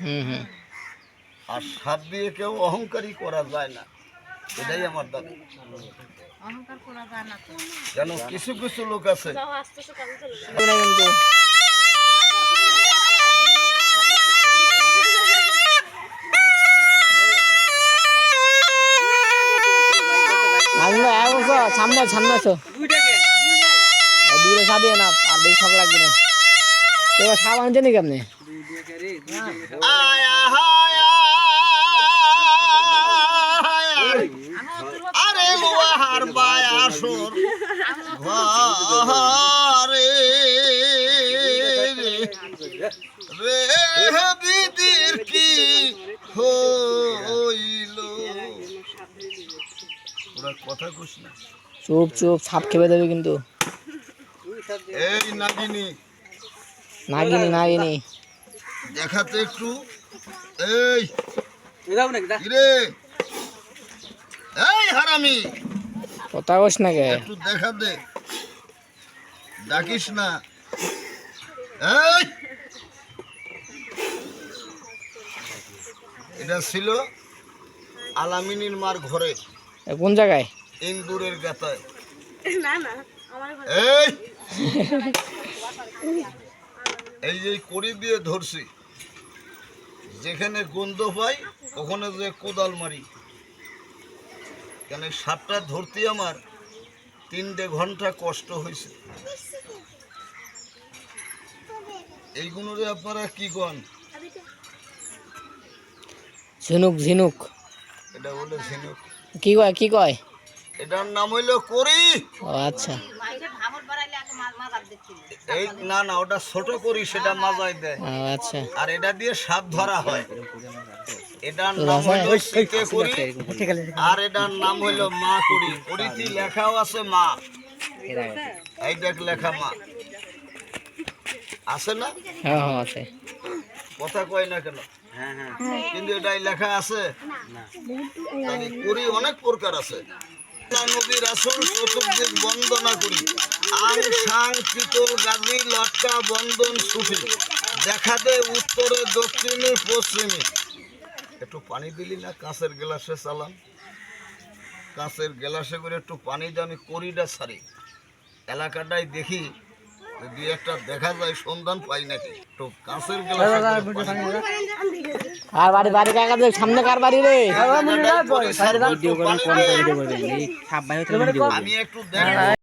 হুম হুম। আর সাপ দিয়ে কেউ অহংকারী করা যায় না। এটাই আমার দাবি। অহংকার করা যায় না তো। কেন কিছু কিছু লোক আছে। সামনে সামনে আছো দূরে সাবি না আর বেশি সব লাগবে না। এবার সাপ আনছে নাকি আপনি? আরে লোহার বায়াসুর ঘরে রে বিদির কি হইল ওরা কথা কইস না চুপ চুপ সাপ খেপে দেবে কিন্তু। এই নাগিনী। নাগিনি নাগিনি। দেখাতে একটু। এই কিরে? এই হারামি। কথা কস না কে? একটু দেখা দে। ডাকিস না। এই। এটা ছিল আলামিনীর মার ঘরে। কোন জায়গায়? ইন্দুরের গাতায়। না না আমার এই। এই যে কড়ি দিয়ে ধরছি। যেখানে গন্ধ পাই ওখানে যে কোদাল মারি। কেন সাপটা ধরতে আমার তিনটে ঘণ্টা কষ্ট হয়েছে। এইগুলোরে আপনারা কি কন? ঝিনুক ঝিনুক। এটা বলে ঝিনুক। কি কয় কি কয়? এটার নাম হইল করি। ও আচ্ছা। এই না না ওটা ছোট করি সেটা মাজায় দেয়। আচ্ছা। আর এটা দিয়ে সাপ ধরা হয়। এটার নাম হইল শীতে করি? আর এটার নাম হইল মা করি। করিতে লেখাও আছে মা। এই দেখ লেখা মা। আছে না? হ্যাঁ হ্যাঁ আছে। কথা কয় না কেন? কিন্তু এটাই লেখা আছে। করি অনেক প্রকার আছে। চতুর্দিক বন্দনা করি। আং বন্দন উত্তরে, দক্ষিণে, পশ্চিমে। একটু পানি দিলি না কাঁচের গ্লাসে চালাম। কাঁচের গ্লাসে করে একটু পানি দিয়ে আমি করিটা ছাড়ি এলাকাটাই দেখি যে দুই একটা দেখা যায় সন্ধান পাই নাকি? তো দিই। আর বাড়ি বাড়ি কাকা দেখ সামনে কার বাড়ি রে। আমি একটু দেখ